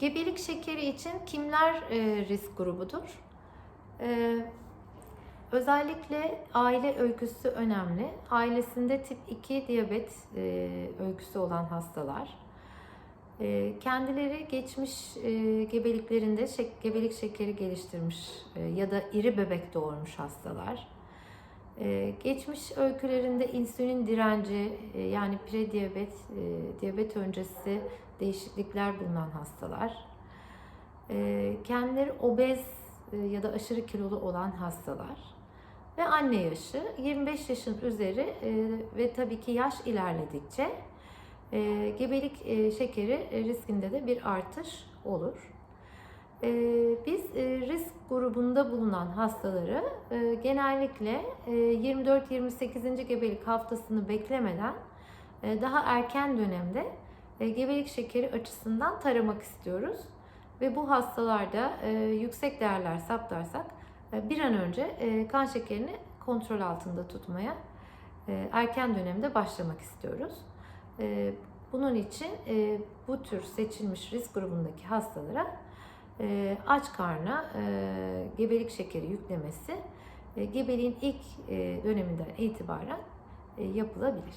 Gebelik şekeri için kimler e, risk grubudur? E, özellikle aile öyküsü önemli. Ailesinde tip 2 diyabet e, öyküsü olan hastalar, e, kendileri geçmiş e, gebeliklerinde şek- gebelik şekeri geliştirmiş e, ya da iri bebek doğurmuş hastalar, e, geçmiş öykülerinde insülin direnci e, yani prediyabet, e, diyabet öncesi değişiklikler bulunan hastalar, e, kendileri obez e, ya da aşırı kilolu olan hastalar ve anne yaşı 25 yaşın üzeri e, ve tabii ki yaş ilerledikçe e, gebelik e, şekeri e, riskinde de bir artış olur. E, biz e, risk grubunda bulunan hastaları e, genellikle e, 24-28. gebelik haftasını beklemeden e, daha erken dönemde e, gebelik şekeri açısından taramak istiyoruz. Ve bu hastalarda e, yüksek değerler saptarsak e, bir an önce e, kan şekerini kontrol altında tutmaya e, erken dönemde başlamak istiyoruz. E, bunun için e, bu tür seçilmiş risk grubundaki hastalara e, aç karna e, gebelik şekeri yüklemesi e, gebeliğin ilk e, döneminden itibaren e, yapılabilir.